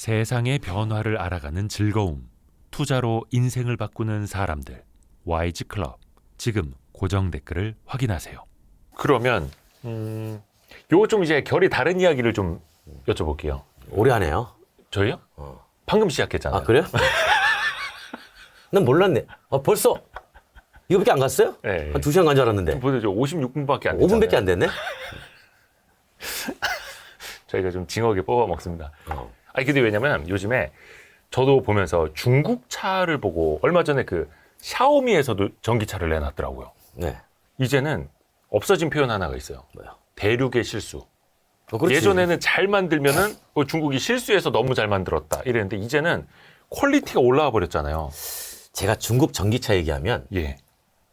세상의 변화를 알아가는 즐거움. 투자로 인생을 바꾸는 사람들. 와이즈 클럽. 지금 고정 댓글을 확인하세요. 그러면 음, 요거 좀 이제 결이 다른 이야기를 좀 여쭤볼게요. 오래 하네요. 저희요? 어. 방금 시작했잖아요. 아 그래요? 난 몰랐네. 아 벌써 이거밖에 안 갔어요? 네. 한 두 시간 간 줄 알았는데 보세요. 56분밖에 안 됐잖아요. 5분밖에 안 됐네. 저희가 좀 징하게 뽑아 먹습니다. 어. 아니 근데 왜냐면 요즘에 저도 보면서 중국 차를 보고 얼마 전에 그 샤오미에서도 전기차를 내놨더라고요. 네. 이제는 없어진 표현 하나가 있어요. 뭐야? 대륙의 실수. 어. 예전에는 잘 만들면은 어, 중국이 실수해서 너무 잘 만들었다 이랬는데 이제는 퀄리티가 올라와 버렸잖아요. 제가 중국 전기차 얘기하면 예.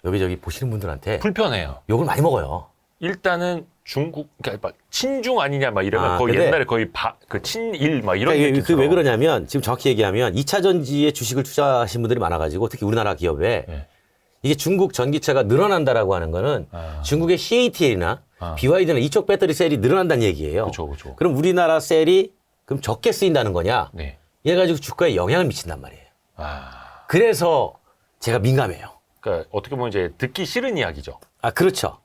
여기저기 보시는 분들한테 불편해요. 욕을 많이 먹어요. 일단은 중국 그러니까 막 친중 아니냐 막 이러면 아, 거의 근데- 옛날에 거의 바, 그 친일 막 이런 그러니까 느낌. 그왜 그러냐면 지금 정확히 얘기하면 2차 전지에 주식을 투자하신 분들이 많아가지고 특히 우리나라 기업에 네. 이게 중국 전기차가 늘어난다라고 하는 거는 아. 중국의 CATL이나 아. BYD나 이쪽 배터리 셀이 늘어난다는 얘기예요. 그렇죠, 그렇죠. 그럼 우리나라 셀이 그럼 적게 쓰인다는 거냐? 네. 이래 가지고 주가에 영향을 미친단 말이에요. 아, 그래서 제가 민감해요. 그러니까 어떻게 보면 이제 듣기 싫은 이야기죠. 아 그렇죠.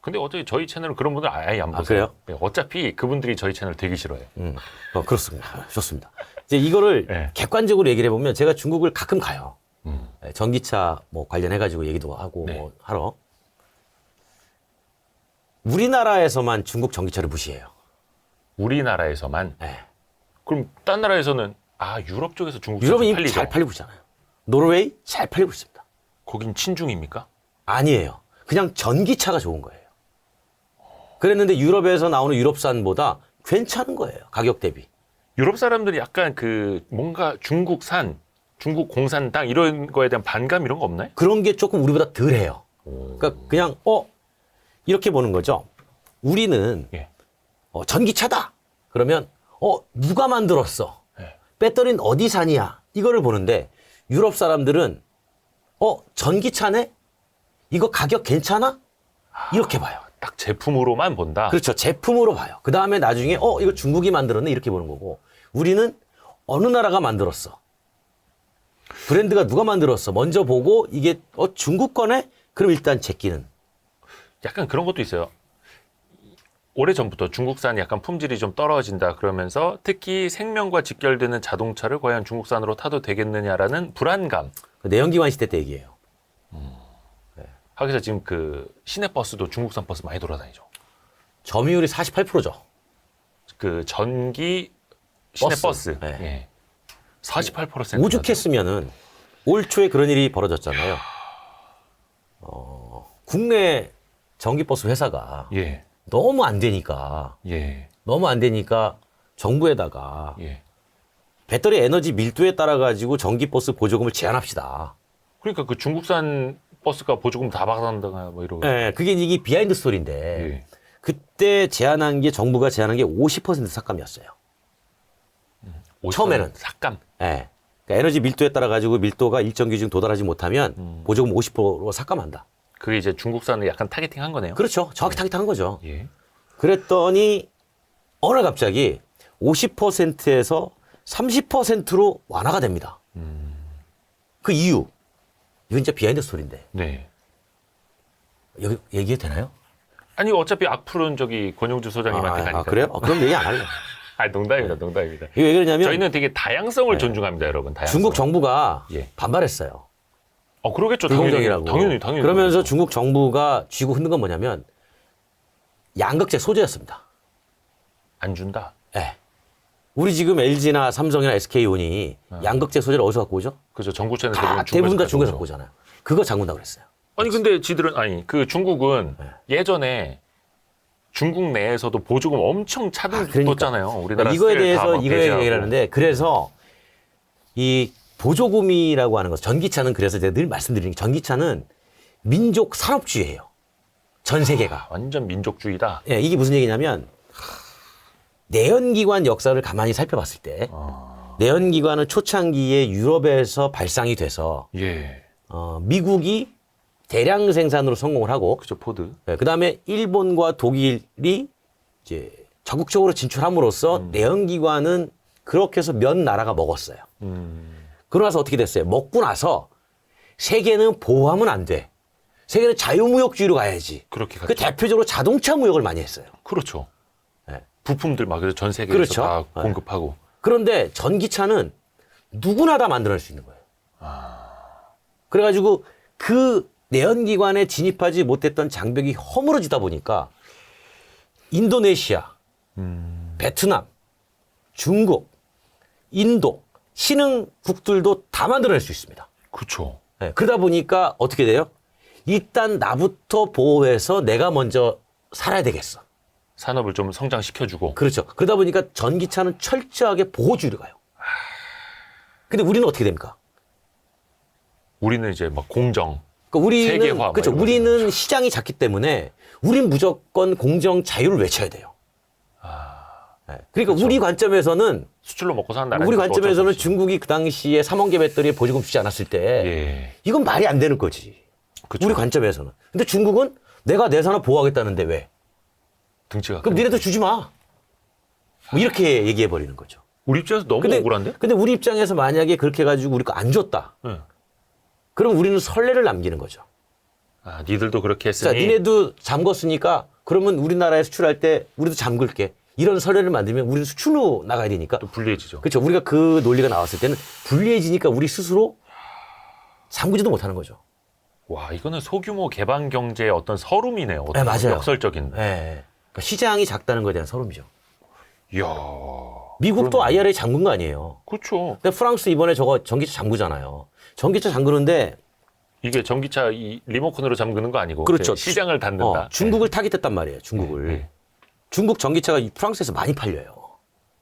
근데 어차피 저희 채널은 그런 분들 아예 안 아, 보세요. 네, 어차피 그분들이 저희 채널 되게 싫어해요. 음, 어, 그렇습니다. 좋습니다. 이제 이거를 네. 객관적으로 얘기를 해보면 제가 중국을 가끔 가요. 음. 네, 전기차 뭐 관련해가지고 얘기도 하고 네. 뭐 하러. 우리나라에서만 중국 전기차를 무시해요. 우리나라에서만 네. 그럼 딴 나라에서는 아 유럽 쪽에서 중국 유럽은 이미. 잘 팔리고 있잖아요. 노르웨이 잘 팔리고 있습니다. 거긴 친중입니까? 아니에요. 그냥 전기차가 좋은 거예요. 그랬는데 유럽에서 나오는 유럽산보다 괜찮은 거예요. 가격 대비. 유럽 사람들이 약간 그 뭔가 중국산, 중국 공산 땅 이런 거에 대한 반감 이런 거 없나요? 그런 게 조금 우리보다 덜 해요. 그러니까 그냥 어 이렇게 보는 거죠. 우리는 예. 어, 전기차다. 그러면 어 누가 만들었어? 예. 배터리는 어디 산이야? 이거를 보는데 유럽 사람들은 어 전기차네? 이거 가격 괜찮아? 이렇게 봐요. 딱 제품으로만 본다. 그렇죠. 제품으로 봐요. 그 다음에 나중에 어 이거 중국이 만들었네 이렇게 보는 거고 우리는 어느 나라가 만들었어? 브랜드가 누가 만들었어? 먼저 보고 이게 어 중국 거네? 그럼 일단 제끼는. 약간 그런 것도 있어요. 오래 전부터 중국산 약간 품질이 좀 떨어진다 그러면서 특히 생명과 직결되는 자동차를 과연 중국산으로 타도 되겠느냐라는 불안감. 그 내연기관 시대 때 얘기예요. 하기서 지금 그 시내버스도 중국산 버스 많이 돌아다니죠. 점유율이 48%죠. 그 전기 시내버스. 버스. 네. 예. 48%. 오죽했으면은 올 초에 그런 일이 벌어졌잖아요. 어, 국내 전기버스 회사가 예. 너무 안 되니까 예. 너무 안 되니까 정부에다가 예. 배터리 에너지 밀도에 따라 가지고 전기버스 보조금을 제한합시다. 그러니까 그 중국산 버스가 보조금 다 받아간다 뭐 이러고. 예, 그게 이게 비하인드 스토리인데 예. 그때 제한한 게 정부가 제한한 게 50% 삭감이었어요. 처음에는. 삭감. 예. 그러니까 에너지 밀도에 따라 가지고 밀도가 일정 기준 도달하지 못하면 음. 보조금 50%로 삭감한다. 그게 이제 중국산을 약간 타겟팅 한 거네요. 그렇죠. 정확히 타깃한 거죠. 예. 그랬더니 어느 날 갑자기 50%에서 30%로 완화가 됩니다. 음. 그 이유 이건 진짜 비하인드 스토리인데 네. 여기 얘기해도 되나요? 아니 어차피 악플은 저기 권영주 소장님한테 아, 가니까. 아, 그래요? 어, 그럼 얘기 안 할래. 아 농담입니다, 농담입니다. 이거 왜 그러냐면 저희는 되게 다양성을 존중합니다, 여러분. 다양성. 중국 정부가 예. 반발했어요. 어 그러겠죠, 당연히. 불공정이라고. 당연히, 당연히. 그러면서 중국 정부가 쥐고 흔든 건 뭐냐면 양극재 소재였습니다. 안 준다. 예. 우리 지금 LG나 삼성이나 SK온이 양극재 소재를 어디서 갖고 오죠? 그죠, 전구체는 다 대부분 다 중국에서 갖고 오잖아요. 그거 잠근다고 그랬어요. 아니 근데 지들은 아니 그 중국은 네. 예전에 중국 내에서도 보조금 엄청 차등뒀잖아요. 우리나라 이거에 스틸 다 대해서 막 이거에. 얘기를 하는데 그래서 이 보조금이라고 하는 것 전기차는 그래서 제가 늘 말씀드리는 게 전기차는 민족 산업주의예요. 전 세계가. 완전 민족주의다. 예, 이게 무슨 얘기냐면 내연기관 역사를 가만히 살펴봤을 때 아, 내연기관은 초창기에 유럽에서 발상이 돼서 예, 어, 미국이 대량 생산으로 성공을 하고 그죠 포드. 그 다음에 일본과 독일이 이제 적극적으로 진출함으로써 내연기관은 그렇게 해서 몇 나라가 먹었어요. 음. 그러고 나서 어떻게 됐어요? 먹고 나서 세계는 보호하면 안 돼. 세계는 자유무역주의로 가야지. 그렇게 그 갔죠. 대표적으로 자동차 무역을 많이 했어요. 그렇죠. 네. 부품들 막 그래서 전 세계에서 그렇죠. 다 네. 공급하고. 그런데 전기차는 누구나 다 만들어낼 수 있는 거예요. 그래가지고 그 내연기관에 진입하지 못했던 장벽이 허물어지다 보니까 인도네시아, 베트남, 중국, 인도, 신흥국들도 다 만들어낼 수 있습니다. 그렇죠. 네, 그러다 보니까 어떻게 돼요? 일단 나부터 보호해서 내가 먼저 살아야 되겠어. 산업을 좀 성장시켜주고. 그렇죠. 그러다 보니까 전기차는 철저하게 보호주의로 가요. 근데 우리는 어떻게 됩니까? 우리는 이제 막 공정. 그러니까 우리는 세계화 뭐 그렇죠. 우리는 시장이 작기 때문에 우린 무조건 공정 자유를 외쳐야 돼요. 네. 그러니까 우리 관점에서는 수출로 먹고 사는 나라. 우리 관점에서는 중국이 그 당시에 3원계 배터리에 보조금 주지 않았을 때 예. 이건 말이 안 되는 거지. 그쵸. 우리 관점에서는. 근데 중국은 내가 내 산업 보호하겠다는데 왜? 등치가. 그럼. 니네도 주지 마. 뭐 이렇게 얘기해 버리는 거죠. 우리 입장에서 너무 근데, 억울한데? 근데 우리 입장에서 만약에 그렇게 해가지고 우리 거 안 줬다. 예. 그럼 우리는 선례를 남기는 거죠. 아, 니들도 그렇게 자, 했으니. 니네도 잠궜으니까 그러면 우리나라에 수출할 때 우리도 잠글게. 이런 선례를 만들면 우리는 수출로 나가야 되니까. 또 불리해지죠. 그렇죠. 우리가 그 논리가 나왔을 때는 불리해지니까 우리 스스로 잠그지도 못하는 거죠. 와, 이거는 소규모 개방 경제의 어떤 서름이네요. 네, 맞아요. 역설적인. 예. 그러니까 시장이 작다는 것에 대한 서름이죠. 이야. 미국도 IRA 잠근 거 아니에요. 그렇죠. 근데 프랑스 이번에 저거 전기차 잠그잖아요. 전기차 잠그는데 이게 전기차 이 리모컨으로 잠그는 거 아니고 그렇죠. 시장을 닫는다. 어, 중국을 타깃했단 말이에요. 중국을. 네, 네. 중국 전기차가 이 프랑스에서 많이 팔려요.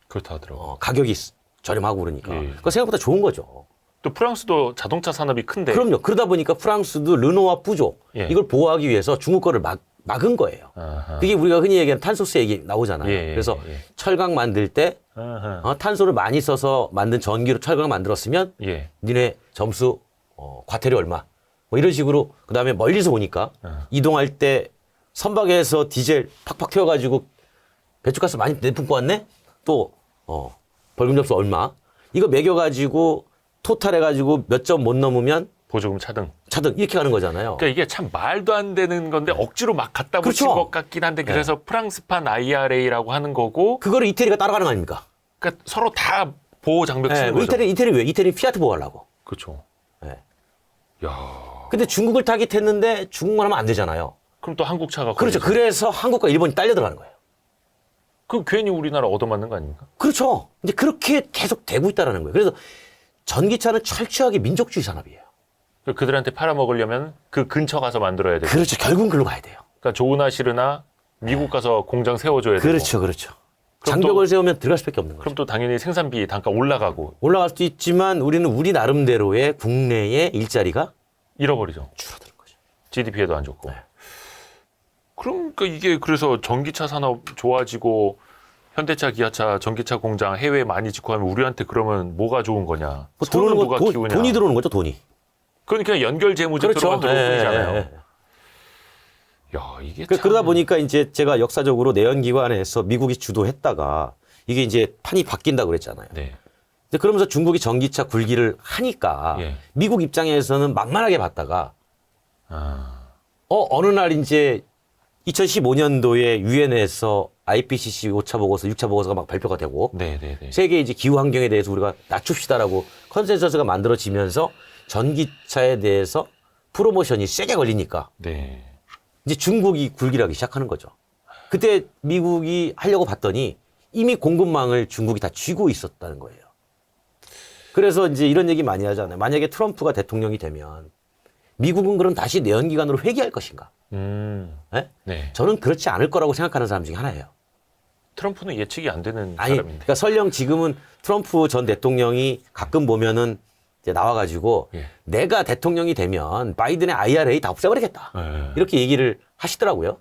그렇다 하더라고. 어, 가격이 스- 저렴하고 그러니까. 예. 그거 생각보다 좋은 거죠. 또 프랑스도 자동차 산업이 큰데. 그럼요. 그러다 보니까 프랑스도 르노와 푸조 예. 이걸 보호하기 위해서 중국 거를 막, 막은 거예요. 아하. 그게 우리가 흔히 얘기하는 탄소세 얘기 나오잖아요. 예, 예, 그래서 예, 예. 철강 만들 때 아하. 어, 탄소를 많이 써서 만든 전기로 철강 만들었으면 예. 니네 점수 어, 과태료 얼마 뭐 이런 식으로 그다음에 멀리서 오니까 어. 이동할 때 선박에서 디젤 팍팍 태워가지고 배출가스 많이 내뿜고 왔네 또 어, 벌금 접수 얼마 이거 매겨가지고 토탈 해가지고 몇 점 못 넘으면 보조금 차등. 차등 이렇게 가는 거잖아요. 그러니까 이게 참 말도 안 되는 건데 억지로 막 갖다 붙인 그렇죠. 것 같긴 한데 그래서 프랑스판 IRA라고 하는 거고 그거를 이태리가 따라가는 거 아닙니까? 그러니까 서로 다 보호 장벽 예, 치는 거죠. 이태리 이태리 왜? 이태리 피아트 보호하려고. 그렇죠. 예. 야. 근데 중국을 타깃했는데 중국만 하면 안 되잖아요. 그럼 또 한국 차가 그렇죠. 걸리죠. 그래서 한국과 일본이 딸려 들어가는 거예요. 그 괜히 우리나라 얻어맞는 거 아닙니까? 그렇죠. 이제 그렇게 계속 되고 있다라는 거예요. 그래서 전기차는 철저하게 민족주의 산업이에요. 그들한테 팔아먹으려면 그 근처 가서 만들어야 되고 그렇죠. 결국은 글로 가야 돼요. 그러니까 좋으나 싫으나 미국 가서 공장 세워줘야 되고 그렇죠. 그렇죠. 장벽을 또- 세우면 들어갈 수밖에 없는 거죠. 그럼 또 당연히 생산비 단가 올라가고 올라갈 수도 있지만 우리는 우리 나름대로의 국내의 일자리가 잃어버리죠. 줄어드는 거죠. GDP에도 안 좋고. 네. 그러니까 이게 그래서 전기차 산업 좋아지고 현대차, 기아차, 전기차 공장 해외에 많이 짓고 하면 우리한테 그러면 뭐가 좋은 거냐? 뭐 들어오는 거 누가 돈, 키우냐? 돈이 들어오는 거죠. 돈이. 그러니까 연결 재무제 들어간 들어올 예, 뿐이잖아요. 예, 예. 야 이게 그, 참... 그러다 보니까 이제 제가 역사적으로 내연기관에서 미국이 주도했다가 이게 이제 판이 바뀐다고 그랬잖아요. 네. 근데 그러면서 중국이 전기차 굴기를 하니까 예. 미국 입장에서는 만만하게 봤다가 아, 어 어느 날 이제 2015년도에 유엔에서 IPCC 5차 보고서, 6차 보고서가 막 발표가 되고 네, 네, 네. 세계 이제 기후 환경에 대해서 우리가 낮춥시다라고 컨센서스가 만들어지면서 전기차에 대해서 프로모션이 세게 걸리니까 네. 이제 중국이 굴기를 하기 시작하는 거죠. 그때 미국이 하려고 봤더니 이미 공급망을 중국이 다 쥐고 있었다는 거예요. 그래서 이제 이런 얘기 많이 하잖아요. 만약에 트럼프가 대통령이 되면 미국은 그럼 다시 내연기관으로 회귀할 것인가? 음, 예? 네. 저는 그렇지 않을 거라고 생각하는 사람 중에 하나예요. 트럼프는 예측이 안 되는 아니, 사람인데. 그러니까 설령 지금은 트럼프 전 대통령이 가끔 보면은 이제 나와가지고 예. 내가 대통령이 되면 바이든의 IRA 다 없애버리겠다. 네. 이렇게 얘기를 하시더라고요.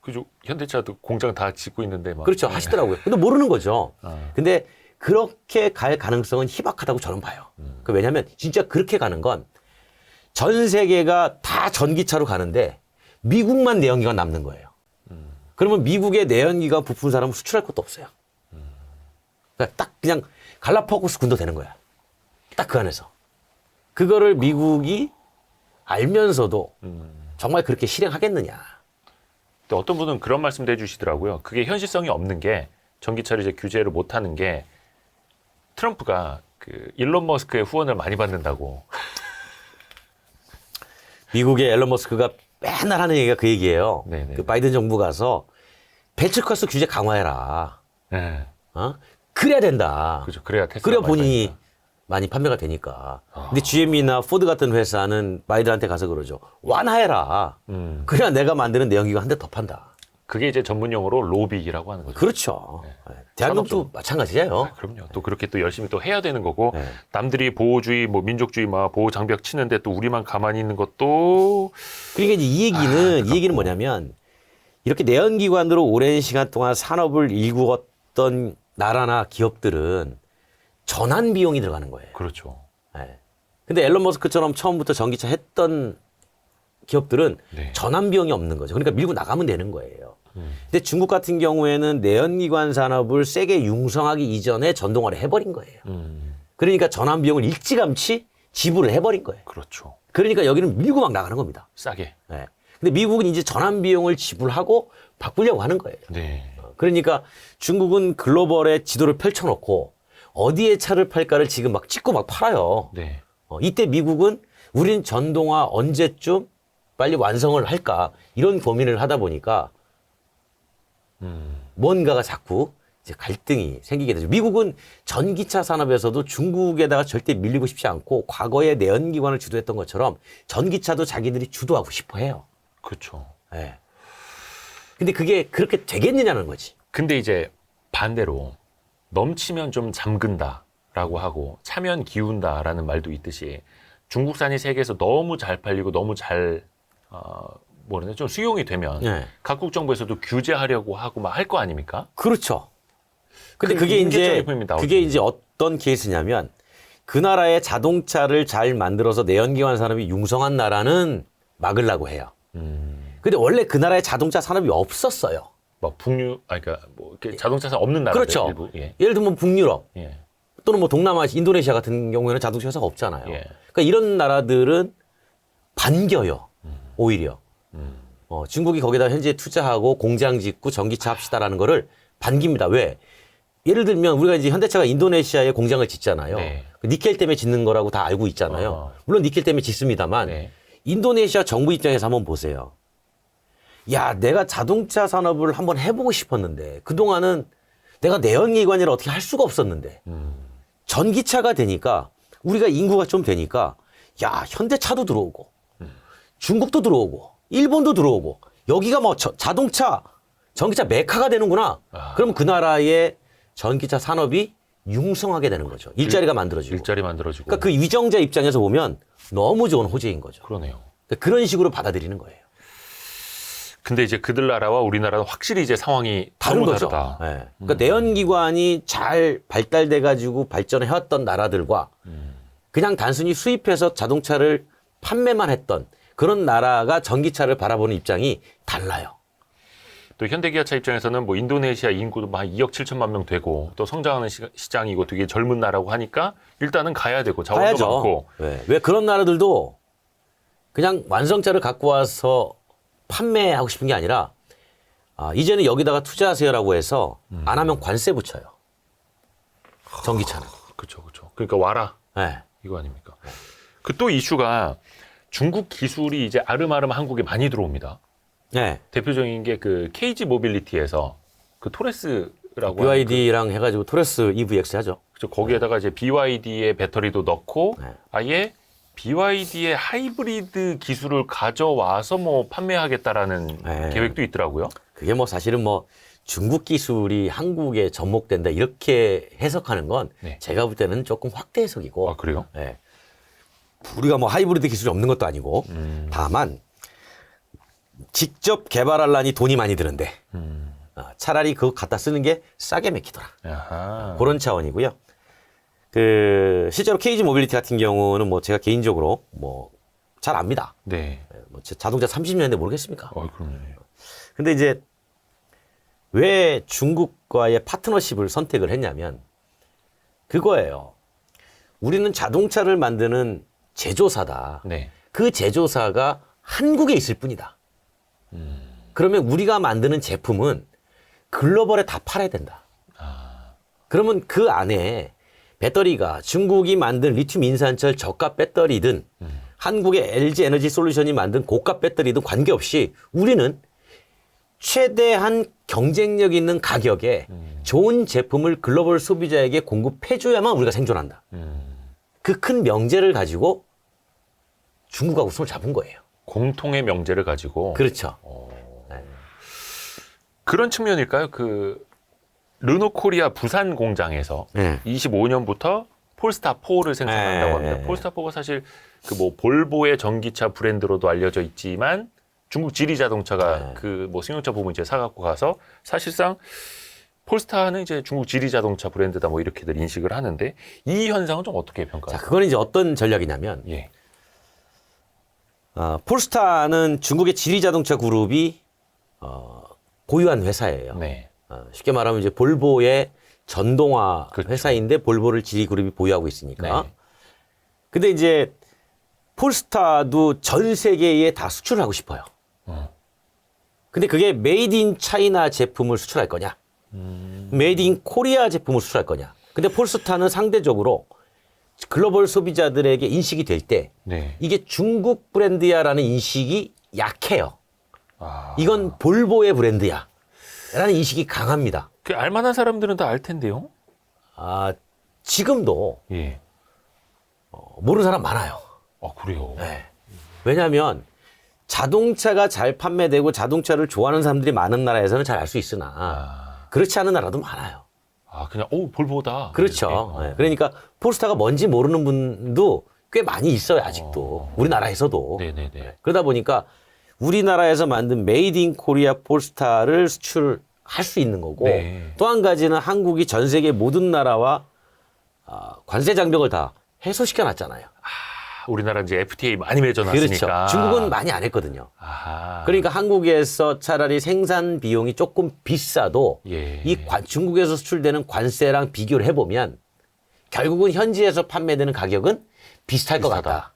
그죠? 현대차도 공장 다 짓고 있는데 막. 그렇죠. 하시더라고요. 근데 모르는 거죠. 아. 근데 그렇게 갈 가능성은 희박하다고 저는 봐요. 그 왜냐하면 진짜 그렇게 가는 건 전 세계가 다 전기차로 가는데 미국만 내연기관 남는 거예요. 그러면 미국의 내연기관 부품 사람은 수출할 것도 없어요. 그러니까 딱 그냥 갈라파고스 군도 되는 거야. 딱 그 안에서. 그거를 미국이 알면서도 정말 그렇게 실행하겠느냐. 또 어떤 분은 그런 말씀도 해주시더라고요. 그게 현실성이 없는 게 전기차를 이제 규제를 못 하는 게 트럼프가 그 일론 머스크의 후원을 많이 받는다고. 미국의 앨런 머스크가 맨날 하는 얘기가 그 얘기예요. 네네. 그 바이든 정부 가서 배출가스 규제 강화해라. 네. 어? 그래야 된다. 그죠. 그래야 테슬라 그래야 많이 본인이. 많이 판매가 되니까. 아. 근데 GM이나 포드 같은 회사는 바이든한테 가서 그러죠. 완화해라. 음. 그래야 내가 만드는 내연기관 한 대 더 판다. 그게 이제 전문 용어로 로비라고 하는 거죠. 그렇죠. 네. 대한민국도 마찬가지예요. 아, 그럼요. 또 그렇게 또 열심히 또 해야 되는 거고 네. 남들이 보호주의, 뭐 민족주의, 막 보호 장벽 치는데 또 우리만 가만히 있는 것도 그러니까 이제 이 얘기는 이 얘기는 뭐냐면 이렇게 내연기관으로 오랜 시간 동안 산업을 일구었던 나라나 기업들은 전환 비용이 들어가는 거예요. 그렇죠. 예. 근데 앨런 머스크처럼 처음부터 전기차 했던 기업들은 네. 전환 비용이 없는 거죠. 그러니까 밀고 나가면 되는 거예요. 음. 근데 중국 같은 경우에는 내연기관 산업을 세게 융성하기 이전에 전동화를 해버린 거예요. 음, 그러니까 전환 비용을 일찌감치 지불을 해버린 거예요. 그렇죠. 그러니까 여기는 밀고 막 나가는 겁니다. 싸게. 예. 근데 미국은 이제 전환 비용을 지불하고 바꾸려고 하는 거예요. 네. 어, 그러니까 중국은 글로벌의 지도를 펼쳐놓고 어디에 차를 팔까를 지금 막 찍고 막 팔아요. 네. 어, 이때 미국은 우린 전동화 언제쯤 빨리 완성을 할까 이런 고민을 하다 보니까 음, 뭔가가 자꾸 이제 갈등이 생기게 되죠. 미국은 전기차 산업에서도 중국에다가 절대 밀리고 싶지 않고 과거에 내연기관을 주도했던 것처럼 전기차도 자기들이 주도하고 싶어 해요. 그렇죠. 예. 근데 그게 그렇게 되겠느냐는 거지. 근데 이제 반대로 넘치면 좀 잠근다 라고 하고 차면 기운다 라는 말도 있듯이 중국산이 세계에서 너무 잘 팔리고 너무 잘 어, 뭐라냐 좀 수용이 되면 예. 각국 정부에서도 규제하려고 하고 막 할 거 아닙니까? 그렇죠. 근데 그 그게 이제. 그게 이제 어떤 케이스냐면 그 나라의 자동차를 잘 만들어서 내연기관 산업이 융성한 나라는 막으려고 해요. 음, 근데 원래 그 나라에 자동차 산업이 없었어요. 뭐 북유, 아 그러니까 뭐 이렇게 자동차사 없는 나라들 그렇죠. 일부, 예, 예를 들면 북유럽 예, 또는 뭐 동남아, 인도네시아 같은 경우에는 자동차 회사가 없잖아요. 예. 그러니까 이런 나라들은 반겨요. 오히려. 음, 어, 중국이 거기다 현재 투자하고 공장 짓고 전기차 합시다라는 거를 반깁니다. 왜? 예를 들면 우리가 이제 현대차가 인도네시아에 공장을 짓잖아요. 네. 그 니켈 때문에 짓는 거라고 다 알고 있잖아요. 어. 물론 니켈 때문에 짓습니다만 네. 인도네시아 정부 입장에서 한번 보세요. 야, 내가 자동차 산업을 한번 해보고 싶었는데 그동안은 내가 내연기관이라 어떻게 할 수가 없었는데 음, 전기차가 되니까 우리가 인구가 좀 되니까 야 현대차도 들어오고 중국도 들어오고 일본도 들어오고 여기가 뭐 저- 자동차 전기차 메카가 되는구나. 아. 그럼 그 나라의 전기차 산업이 융성하게 되는 거죠. 일자리가 만들어지고. 일자리 만들어지고 그러니까 그 위정자 입장에서 보면 너무 좋은 호재인 거죠. 그러네요. 그러니까 그런 식으로 받아들이는 거예요. 근데 이제 그들 나라와 우리나라는 확실히 이제 상황이 다른 거죠. 다르다. 예. 그러니까 내연기관이 잘 발달돼 가지고 발전을 해왔던 나라들과 음. 그냥 단순히 수입해서 자동차를 판매만 했던 그런 나라가 전기차를 바라보는 입장이 달라요. 또 현대기아차 입장에서는 뭐 인도네시아 인구도 막 2억 7천만 명 되고 또 성장하는 시, 시장이고 되게 젊은 나라고 하니까 일단은 가야 되고 자원도 가야죠. 많고 왜? 왜 그런 나라들도 그냥 완성차를 갖고 와서 판매하고 싶은 게 아니라 아, 이제는 여기다가 투자하세요라고 해서 음. 안 하면 관세 붙여요. 전기차는. 그렇죠, 그렇죠. 그러니까 와라 네. 이거 아닙니까? 그 또 이슈가 중국 기술이 이제 아름아름 한국에 많이 들어옵니다. 네. 대표적인 게 그 KG 모빌리티에서 그 토레스라고 하는 BYD랑 해가지고 토레스 EVX 하죠. 그, 그죠, 거기에다가 이제 BYD의 배터리도 넣고 네. 아예 BYD의 하이브리드 기술을 가져와서 뭐 판매하겠다라는 네. 계획도 있더라고요. 그게 뭐 사실은 뭐 중국 기술이 한국에 접목된다 이렇게 해석하는 건 네. 제가 볼 때는 조금 확대 해석이고 아 그래요? 예. 우리가 뭐 하이브리드 기술이 없는 것도 아니고 음. 다만 직접 개발하려니 돈이 많이 드는데 음. 아, 차라리 그거 갖다 쓰는 게 싸게 맥히더라 아하. 그런 차원이고요. 그 실제로 KG 모빌리티 같은 경우는 뭐 제가 개인적으로 뭐 잘 압니다. 네. 예, 뭐 제- 자동차 30년인데 모르겠습니까? 어, 그럼요. 근데 이제 왜 중국과의 파트너십을 선택을 했냐면 그거예요. 우리는 자동차를 만드는 제조사다. 네. 그 제조사가 한국에 있을 뿐이다. 그러면 우리가 만드는 제품은 글로벌에 다 팔아야 된다. 그러면 그 안에 배터리가 중국이 만든 리튬 인산철 저가 배터리든 한국의 LG 에너지 솔루션이 만든 고가 배터리든 관계없이 우리는 최대한 경쟁력 있는 가격에 좋은 제품을 글로벌 소비자에게 공급해줘야만 우리가 생존한다. 그큰 명제를 가지고 중국하고 손을 잡은 거예요. 공통의 명제를 가지고 그렇죠. 그런 측면일까요? 그 르노 코리아 부산 공장에서 네. 25년부터 폴스타 4를 생산한다고 네, 합니다. 네, 네. 폴스타 4가 사실 그 뭐 볼보의 전기차 브랜드로도 알려져 있지만 중국 지리 자동차가 네. 그뭐 승용차 부분 이제 사갖고 가서 사실상 폴스타는 이제 중국 지리 자동차 브랜드다 뭐 이렇게들 인식을 하는데 이 현상은 좀 어떻게 자, 평가하세요? 그건 이제 어떤 전략이냐면 예. 어, 폴스타는 중국의 지리 자동차 그룹이 어, 보유한 회사예요. 네. 어, 쉽게 말하면 이제 볼보의 전동화 그렇죠. 회사인데 볼보를 지리 그룹이 보유하고 있으니까. 네. 근데 이제 폴스타도 전 세계에 다 수출을 하고 싶어요. 어. 근데 그게 메이드 인 차이나 제품을 수출할 거냐? 음. 메이드 인 코리아 제품을 수출할 거냐? 근데 폴스타는 상대적으로 글로벌 소비자들에게 인식이 될때 네. 이게 중국 브랜드야라는 인식이 약해요. 아. 이건 볼보의 브랜드야. 라는 인식이 강합니다. 그 알만한 사람들은 다 알 텐데요. 아, 지금도 예. 어, 모르는 사람 많아요. 아 그래요. 네. 왜냐하면 자동차가 잘 판매되고 자동차를 좋아하는 사람들이 많은 나라에서는 잘 알 수 있으나 아, 그렇지 않은 나라도 많아요. 아 그냥 오 볼보다. 그렇죠. 네. 그러니까 폴스타가 뭔지 모르는 분도 꽤 많이 있어요, 아직도. 우리나라에서도. 네네네. 그러다 보니까 우리나라에서 만든 메이드 인 코리아 폴스타를 수출할 수 있는 거고 네. 또한 가지는 한국이 전 세계 모든 나라와 아, 관세 장벽을 다 해소시켜 놨잖아요. 우리나라 이제 FTA 많이 맺어놨으니까. 그렇죠. 중국은 많이 안 했거든요. 아하. 그러니까 한국에서 차라리 생산 비용이 조금 비싸도 예. 이 관- 중국에서 수출되는 관세랑 비교를 해보면 결국은 현지에서 판매되는 가격은 비슷할 것 비슷하다. 같다.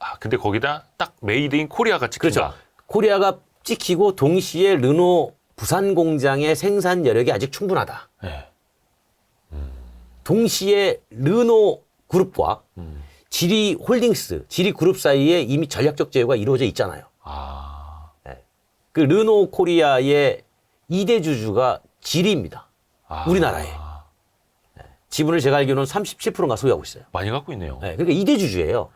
아 근데 거기다 딱 메이드 인 코리아가 찍힌다. 그렇죠. 코리아가 찍히고 동시에 르노 부산 공장의 생산 여력이 아직 충분하다. 네. 동시에 르노 그룹과 음. 지리 홀딩스, 지리 그룹 사이에 이미 전략적 제휴가 이루어져 있잖아요. 아. 그 르노 코리아의 2대 주주가 지리입니다. 아. 우리나라에. 지분을 제가 알기로는 37%가 소유하고 있어요. 많이 갖고 있네요. 네, 그러니까 2대 주주예요.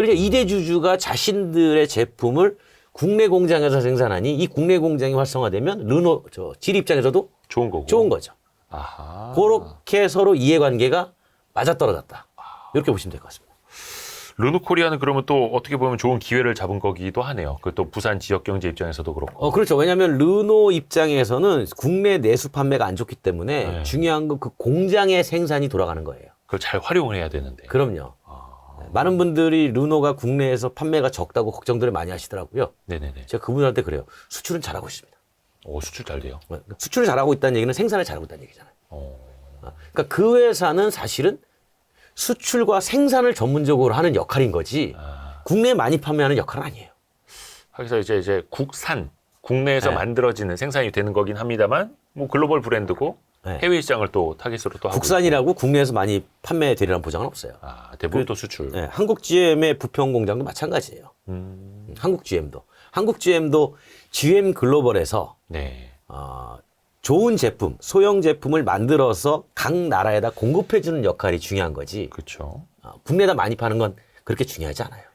그러니까 2대 주주가 자신들의 제품을 국내 공장에서 생산하니 이 국내 공장이 활성화되면 르노 저 지리 입장에서도 좋은 거고. 좋은 거죠. 아하. 그렇게 서로 이해관계가 맞아떨어졌다. 이렇게 보시면 될 것 같습니다. 르노 코리아는 그러면 또 어떻게 보면 좋은 기회를 잡은 거기도 하네요. 그 또 부산 지역 경제 입장에서도 그렇고. 어, 그렇죠. 왜냐하면 르노 입장에서는 국내 내수 판매가 안 좋기 때문에 네. 중요한 건 그 공장의 생산이 돌아가는 거예요. 그걸 잘 활용을 해야 되는데. 그럼요. 아. 네, 많은 분들이 르노가 국내에서 판매가 적다고 걱정들을 많이 하시더라고요. 네네네. 제가 그분한테 그래요. 수출은 잘하고 있습니다. 오 수출 잘 돼요. 네, 수출을 잘하고 있다는 얘기는 생산을 잘하고 있다는 얘기잖아요. 어. 그러니까 그 회사는 사실은 수출과 생산을 전문적으로 하는 역할인 거지 아. 국내에 많이 판매하는 역할은 아니에요. 그래서 이제 이제 국산 국내에서 네. 만들어지는 생산이 되는 거긴 합니다만 뭐 글로벌 브랜드고 네. 해외 시장을 또 타깃으로 또 국산이라고 국내에서 많이 판매 되리라는 보장은 없어요. 아, 대부분 또 수출. 네, 한국 GM의 부평 공장도 마찬가지예요. 음. 한국 GM도 한국 GM도 GM 글로벌에서 네. 어, 좋은 제품, 소형 제품을 만들어서 각 나라에다 공급해주는 역할이 중요한 거지. 그렇죠. 어, 국내에다 많이 파는 건 그렇게 중요하지 않아요.